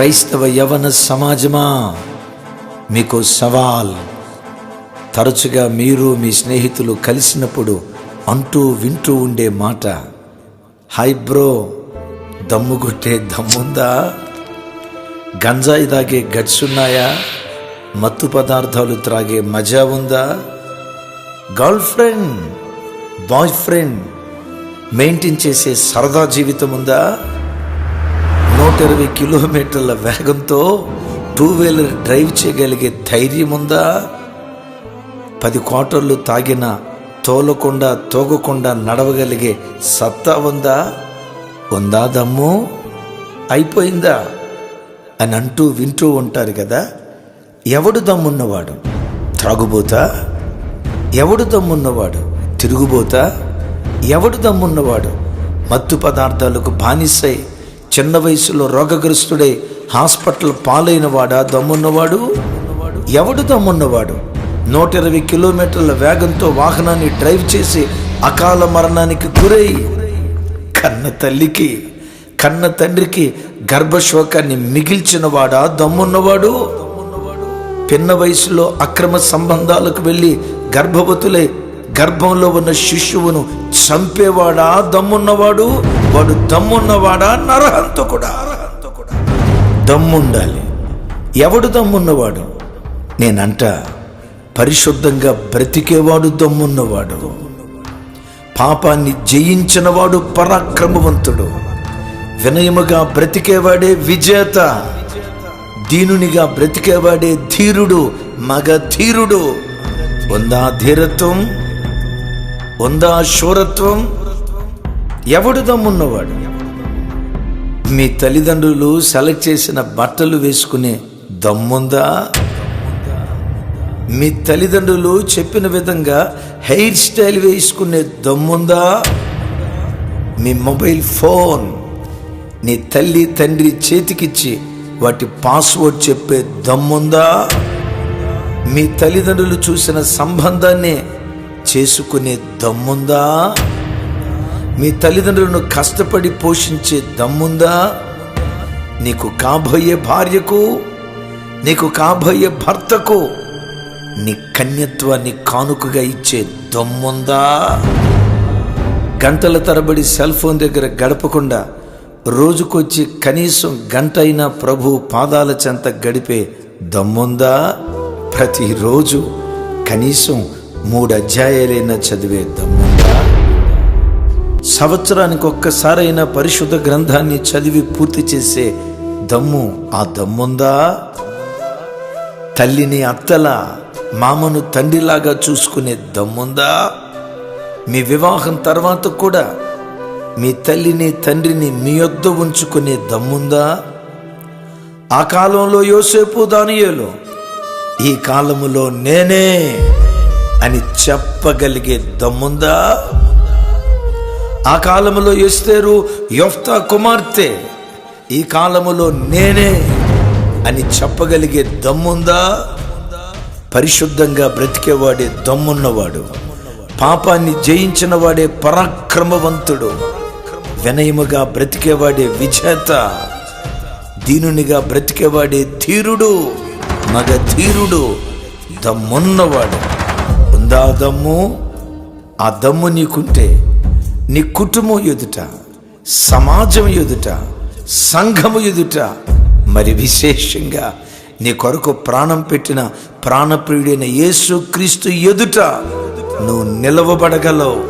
క్రైస్తవ యవన సమాజమా? మీకు సవాల్. తరచుగా మీరు మీ స్నేహితులు కలిసినప్పుడు అంటూ వింటూ ఉండే మాట. హై బ్రో దమ్ము కొట్టే దమ్ముందా? గంజాయి తాగే గడ్సున్నాయా ఉన్నాయా మత్తు పదార్థాలు త్రాగే మజా ఉందా? Girlfriend boyfriend maintain చేసే సరదా జీవితం ఉందా నూట ఇరవై కిలోమీటర్ల వేగంతో టూ వీలర్ డ్రైవ్ చేయగలిగే ధైర్యం ఉందా పది క్వార్టర్లు తాగిన తోలకుండా తోగకుండా నడవగలిగే సత్తా ఉందా? ఉందా దమ్ము? అయిపోయిందా? అని అంటూ వింటూ ఉంటారు కదా ఎవడు దమ్మున్నవాడు? త్రాగుబోతా? ఎవడు దమ్మున్నవాడు? తిరుగుబోతా? ఎవడు దమ్మున్నవాడు? మత్తు పదార్థాలకు బానిసై చిన్న వయసులో రోగగ్రస్తుడై హాస్పిటల్ పాలైన వాడా దమ్మున్నవాడు? ఎవడు దమ్మున్నవాడు? నూట ఇరవై కిలోమీటర్ల వేగంతో వాహనాన్ని డ్రైవ్ చేసి అకాల మరణానికి గురై కన్న తల్లికి కన్న తండ్రికి గర్భశోకాన్ని మిగిల్చినవాడా? దమ్మున్నవాడు? పిన్న వయసులో అక్రమ సంబంధాలకు వెళ్ళి గర్భవతులై గర్భంలో ఉన్న శిశువును చంపేవాడా దమ్మున్నవాడు? వాడు దమ్మున్నవాడా? నరహంతకుడా దమ్ముండాలి. ఎవడు దమ్మున్నవాడు? నేనంట పరిశుద్ధంగా బ్రతికేవాడు దమ్మున్నవాడు. పాపాన్ని జయించినవాడు పరాక్రమవంతుడు. వినయముగా బ్రతికేవాడే విజేత. దీనునిగా బ్రతికేవాడే ధీరుడు మగ ధీరుడు ఉందా ధీరత్వం ఉందా శూరత్వం? ఎవడు దమ్మున్నవాడు? మీ తల్లిదండ్రులు సెలెక్ట్ చేసిన బట్టలు వేసుకునే దమ్ముందా? మీ తల్లిదండ్రులు చెప్పిన విధంగా హెయిర్ స్టైల్ వేసుకునే దమ్ముందా? మీ మొబైల్ ఫోన్ నీ తల్లి తండ్రి చేతికిచ్చి వాటి పాస్వర్డ్ చెప్పే దమ్ముందా? మీ తల్లిదండ్రులు చూసిన సంబంధాన్ని చేసుకునే దమ్ముందా? మీ తల్లిదండ్రులను కష్టపడి పోషించే దమ్ముందా? నీకు కాబోయే భార్యకు నీకు కాబోయే భర్తకు నీ కన్యత్వాన్ని కానుకగా ఇచ్చే దమ్ముందా? గంటల తరబడి సెల్ ఫోన్ దగ్గర గడపకుండా రోజుకొచ్చి కనీసం గంట అయినా ప్రభు పాదాల చెంత గడిపే దమ్ముందా? ప్రతిరోజు కనీసం మూడు అధ్యాయాలైనా చదివే దమ్ముందా? సంవత్సరానికి ఒక్కసారైనా పరిశుద్ధ గ్రంథాన్ని చదివి పూర్తి చేసే దమ్ము ఆ దమ్ముందా? తల్లిని అత్తలా మామను తండ్రిలాగా చూసుకునే దమ్ముందా? మీ వివాహం తర్వాత కూడా మీ తల్లిని తండ్రిని మీ యొద్ద ఉంచుకునే దమ్ముందా? ఆ కాలంలో యోసేపు దానియేలు ఈ కాలములో నేనే అని చెప్పగలిగే దమ్ముందా? ఆ కాలములో ఎస్తేరు యొఫ్తా కుమార్తె ఈ కాలములో నేనే అని చెప్పగలిగే దమ్ముందా? పరిశుద్ధంగా బ్రతికేవాడే దమ్మున్నవాడు పాపాన్ని జయించిన వాడే పరాక్రమవంతుడు వినయముగా బ్రతికేవాడే విజేత దీనునిగా బ్రతికేవాడే ధీరుడు మగ ధీరుడు దమ్మున్నవాడు. ఉందా దమ్ము ఆ దమ్ము నీకుంటే నీ కుటుంబం ఎదుట సమాజం ఎదుట సంఘము ఎదుట మరి విశేషంగా నీ కొరకు ప్రాణం పెట్టిన ప్రాణప్రియుడైన యేసు క్రీస్తు ఎదుట నువ్వు నిలవబడగలవు.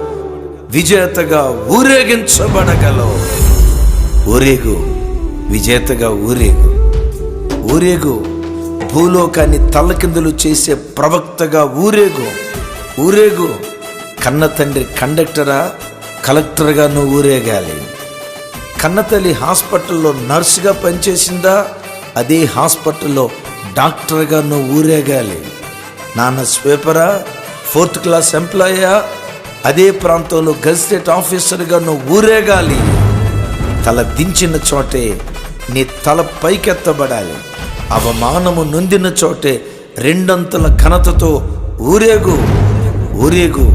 విజేతగా ఊరేగించబడగలవు. ఊరేగు విజేతగా ఊరేగు. ఊరేగు భూలోకాన్ని తలకిందులు చేసే ప్రవక్తగా ఊరేగు. ఊరేగు. కన్న తండ్రి కండక్టరా కలెక్టర్గా నువ్వు ఊరేగాలి. కన్నతల్లి హాస్పిటల్లో నర్సుగా పనిచేసిందా అదే హాస్పిటల్లో డాక్టర్గా నువ్వు ఊరేగాలి. నాన్న స్వీపరా ఫోర్త్ క్లాస్ ఎంప్లాయా అదే ప్రాంతంలో గజిటెట్ ఆఫీసర్గా నువ్వు ఊరేగాలి. తల దించిన చోటే నీ తల పైకెత్తబడాలి. అవమానము నొందిన చోటే రెండంతల ఘనతతో ఊరేగు. ఊరేగు.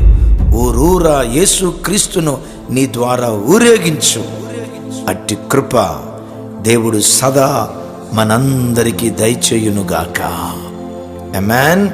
ఊరూరా యేసు క్రీస్తును నీ ద్వారా ఊరేగించు. అట్టి కృప దేవుడు సదా మనందరికీ దయచేయునుగాక. మ్యాన్